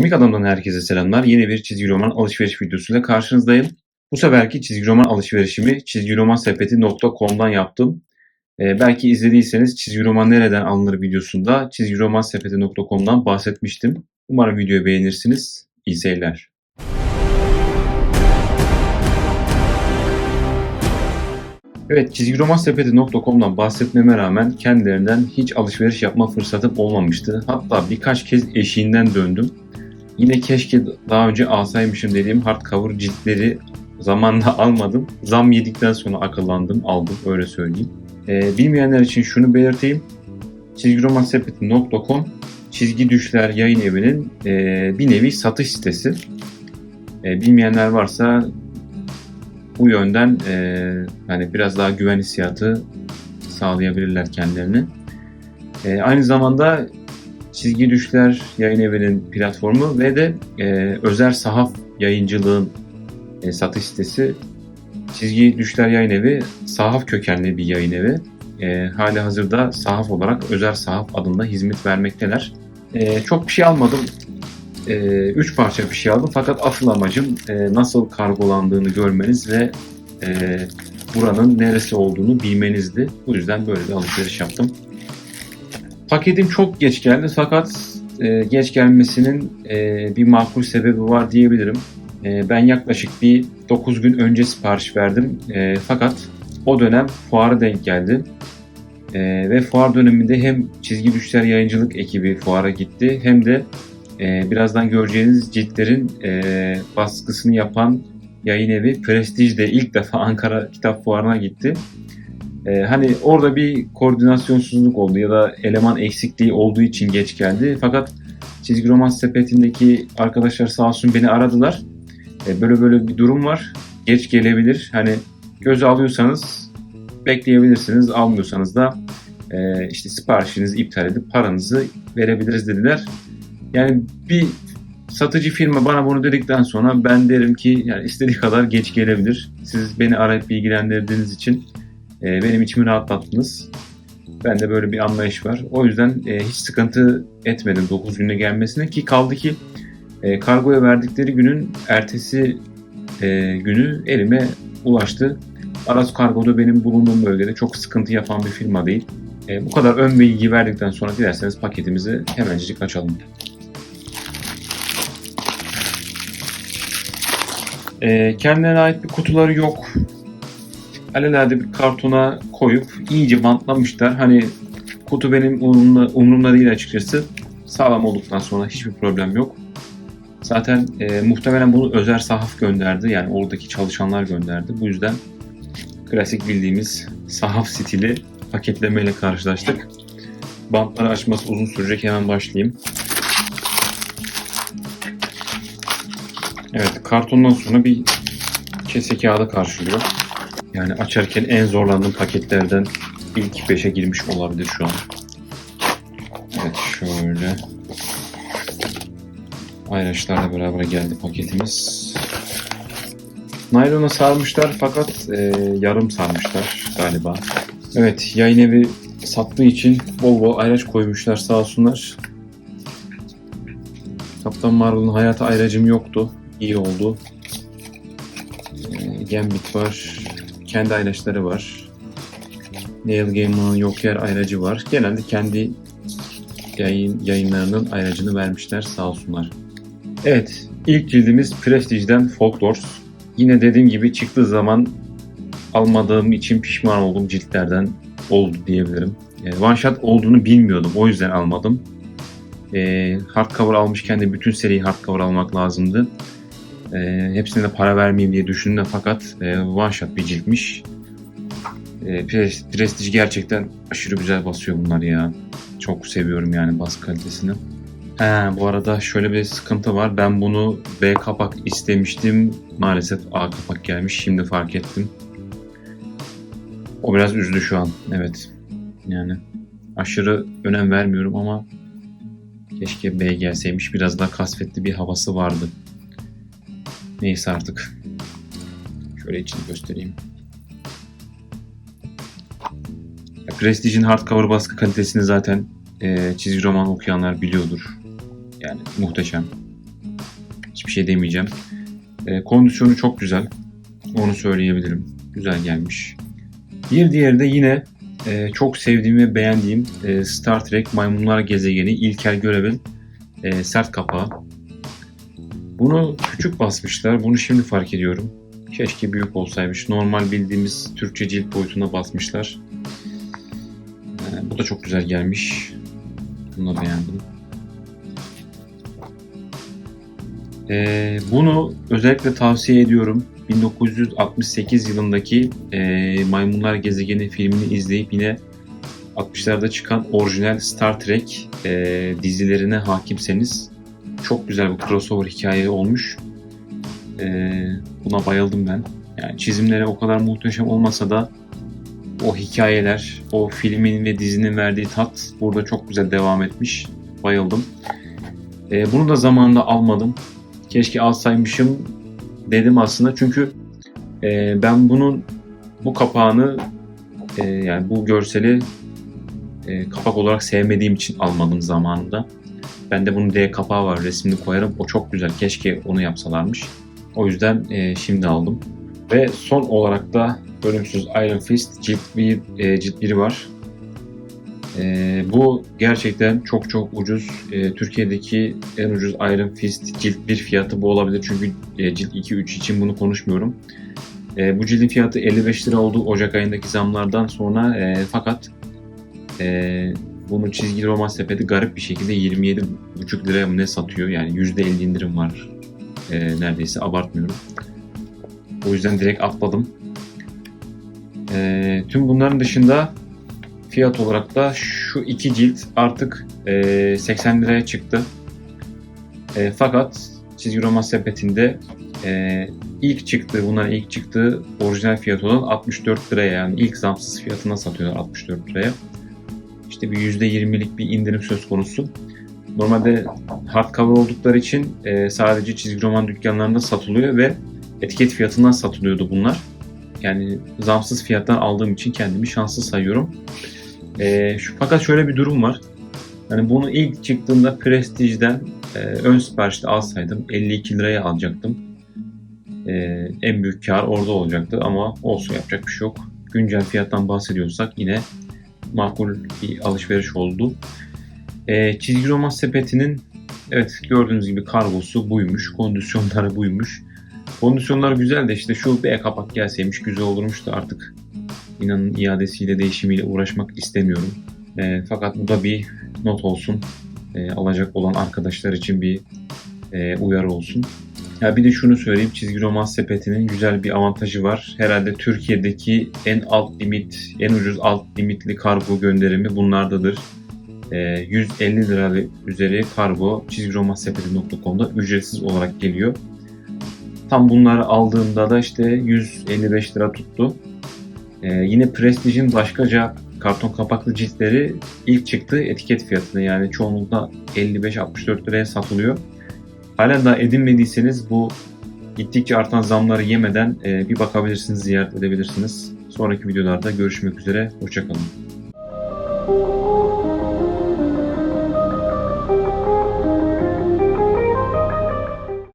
Komik Adam'dan herkese selamlar. Yeni bir çizgi roman alışveriş videosuyla karşınızdayım. Bu seferki çizgi roman alışverişimi çizgiromansepeti.com'dan yaptım. Ee, belki izlediyseniz çizgi roman nereden alınır videosunda çizgiromansepeti.com'dan bahsetmiştim. Umarım videoyu beğenirsiniz. İyi seyirler. Evet, çizgiromansepeti.com'dan bahsetmeme rağmen kendilerinden hiç alışveriş yapma fırsatım olmamıştı. Hatta birkaç kez eşiğinden döndüm. Yine keşke daha önce alsaymışım dediğim hardcover ciltleri zamanla almadım. Zam yedikten sonra akıllandım, aldım öyle söyleyeyim. Ee, bilmeyenler için şunu belirteyim. çizgiromansepeti.com çizgi düşler yayın evinin e, bir nevi satış sitesi. E, bilmeyenler varsa bu yönden e, hani biraz daha güven hissiyatı sağlayabilirler kendilerine. E, aynı zamanda Çizgi Düşler yayın evinin platformu ve de e, özel sahaf yayıncılığın e, satış sitesi. Çizgi Düşler yayın evi sahaf kökenli bir yayın evi. E, hali hazırda sahaf olarak özel sahaf adında hizmet vermekteler. E, çok bir şey almadım. 3 parça bir şey aldım fakat asıl amacım e, nasıl kargolandığını görmeniz ve e, buranın neresi olduğunu bilmenizdi. Bu yüzden böyle bir alışveriş yaptım. Paketim çok geç geldi fakat e, geç gelmesinin e, bir makul sebebi var diyebilirim. E, ben yaklaşık bir 9 gün önce sipariş verdim e, fakat o dönem fuara denk geldi. E, ve fuar döneminde hem çizgi düşler yayıncılık ekibi fuara gitti hem de e, birazdan göreceğiniz ciltlerin e, baskısını yapan yayın evi Prestige de ilk defa Ankara Kitap Fuarı'na gitti. E, hani orada bir koordinasyonsuzluk oldu ya da eleman eksikliği olduğu için geç geldi. Fakat çizgi roman sepetindeki arkadaşlar sağ olsun beni aradılar. E, böyle böyle bir durum var. Geç gelebilir. Hani göze alıyorsanız bekleyebilirsiniz. Almıyorsanız da e, işte siparişinizi iptal edip paranızı verebiliriz dediler. Yani bir satıcı firma bana bunu dedikten sonra ben derim ki yani istediği kadar geç gelebilir. Siz beni arayıp bilgilendirdiğiniz için e, benim içimi rahatlattınız. Bende böyle bir anlayış var. O yüzden e, hiç sıkıntı etmedim 9 günde gelmesine ki kaldı ki e, kargoya verdikleri günün ertesi e, günü elime ulaştı. Aras Kargo'da benim bulunduğum bölgede çok sıkıntı yapan bir firma değil. E, bu kadar ön bilgi verdikten sonra dilerseniz paketimizi hemencik açalım. E, kendine ait bir kutuları yok. Alelade bir kartona koyup iyice bantlamışlar. Hani kutu benim umurumda, umurumda değil açıkçası. Sağlam olduktan sonra hiçbir problem yok. Zaten e, muhtemelen bunu özel sahaf gönderdi. Yani oradaki çalışanlar gönderdi. Bu yüzden klasik bildiğimiz sahaf stili paketlemeyle karşılaştık. Bantları açması uzun sürecek. Hemen başlayayım. Evet kartondan sonra bir kese kağıdı karşılıyor. Yani açarken en zorlandığım paketlerden ilk 5'e girmiş olabilir şu an. Evet şöyle. Ayraçlarla beraber geldi paketimiz. Naylona sarmışlar fakat e, yarım sarmışlar galiba. Evet yayın evi sattığı için bol bol ayraç koymuşlar sağ olsunlar. Kaptan Marvel'ın hayatı ayracım yoktu iyi oldu. E, Gambit var. Kendi ayraçları var. Neil Gaiman'ın yok yer ayracı var. Genelde kendi yayın, yayınlarının ayracını vermişler sağ olsunlar. Evet ilk cildimiz Prestige'den Folklores. Yine dediğim gibi çıktığı zaman almadığım için pişman olduğum ciltlerden oldu diyebilirim. E, one shot olduğunu bilmiyordum o yüzden almadım. E, hardcover almışken de bütün seriyi hardcover almak lazımdı. E, hepsine de para vermeyeyim diye düşündüm fakat e, one shot bir ciltmiş. E, Prestige gerçekten aşırı güzel basıyor bunlar ya. Çok seviyorum yani bas kalitesini. He, bu arada şöyle bir sıkıntı var. Ben bunu B kapak istemiştim. Maalesef A kapak gelmiş. Şimdi fark ettim. O biraz üzdü şu an. Evet. Yani aşırı önem vermiyorum ama keşke B gelseymiş. Biraz daha kasvetli bir havası vardı. Neyse artık. Şöyle içini göstereyim. Ya, Prestige'in hardcover baskı kalitesini zaten e, çizgi roman okuyanlar biliyordur. Yani muhteşem. hiçbir şey demeyeceğim. E, kondisyonu çok güzel. Onu söyleyebilirim. Güzel gelmiş. Bir diğeri de yine e, çok sevdiğim ve beğendiğim e, Star Trek Maymunlar Gezegeni İlker Görev'in e, sert kapağı. Bunu küçük basmışlar. Bunu şimdi fark ediyorum. Keşke büyük olsaymış. Normal bildiğimiz Türkçe cilt boyutuna basmışlar. E, bu da çok güzel gelmiş. Bunu da beğendim. E, bunu özellikle tavsiye ediyorum. 1968 yılındaki e, Maymunlar Gezegeni filmini izleyip yine 60'larda çıkan orijinal Star Trek e, dizilerine hakimseniz çok güzel bir crossover hikaye olmuş. E, buna bayıldım ben. Yani çizimleri o kadar muhteşem olmasa da o hikayeler, o filmin ve dizinin verdiği tat burada çok güzel devam etmiş. Bayıldım. E, bunu da zamanında almadım. Keşke alsaymışım dedim aslında. Çünkü e, ben bunun bu kapağını e, yani bu görseli e, kapak olarak sevmediğim için almadım zamanında. Bende bunun D kapağı var resimli koyarım. O çok güzel. Keşke onu yapsalarmış. O yüzden e, şimdi aldım. Ve son olarak da bölümsüz Iron Fist cilt bir e, cilt biri var. E, bu gerçekten çok çok ucuz. E, Türkiye'deki en ucuz Iron Fist cilt bir fiyatı bu olabilir. Çünkü e, cilt 2-3 için bunu konuşmuyorum. E, bu cildin fiyatı 55 lira oldu Ocak ayındaki zamlardan sonra. E, fakat e, bunun çizgili roman sepeti garip bir şekilde 27,5 liraya mı ne satıyor? Yani %50 indirim var. E, neredeyse abartmıyorum. O yüzden direkt atladım. E, tüm bunların dışında fiyat olarak da şu iki cilt artık e, 80 liraya çıktı. E, fakat çizgi roman sepetinde e, ilk çıktığı, bunların ilk çıktığı orijinal fiyat olan 64 liraya yani ilk zamsız fiyatına satıyorlar 64 liraya. İşte bir %20'lik bir indirim söz konusu. Normalde hardcover oldukları için e, sadece çizgi roman dükkanlarında satılıyor ve etiket fiyatından satılıyordu bunlar. Yani zamsız fiyattan aldığım için kendimi şanslı sayıyorum. E, şu, fakat şöyle bir durum var. Yani bunu ilk çıktığında Prestige'den e, ön siparişte alsaydım 52 liraya alacaktım. E, en büyük kar orada olacaktı ama olsun yapacak bir şey yok. Güncel fiyattan bahsediyorsak yine makul bir alışveriş oldu. E, çizgi roman sepetinin evet gördüğünüz gibi kargosu buymuş, kondisyonları buymuş. Kondisyonlar güzel de işte şu B kapak gelseymiş güzel olurmuş da artık inanın iadesiyle değişimiyle uğraşmak istemiyorum. E, fakat bu da bir not olsun. E, alacak olan arkadaşlar için bir e, uyarı olsun. Ya bir de şunu söyleyeyim. Çizgi roman sepetinin güzel bir avantajı var. Herhalde Türkiye'deki en alt limit, en ucuz alt limitli kargo gönderimi bunlardadır. E, 150 lira ve üzeri kargo çizgi roman sepeti.com'da ücretsiz olarak geliyor. Tam bunları aldığımda da işte 155 lira tuttu. Ee, yine Prestige'in başkaca karton kapaklı ciltleri ilk çıktığı etiket fiyatına yani çoğunlukla 55-64 liraya satılıyor. Halen daha edinmediyseniz bu gittikçe artan zamları yemeden e, bir bakabilirsiniz, ziyaret edebilirsiniz. Sonraki videolarda görüşmek üzere, hoşçakalın.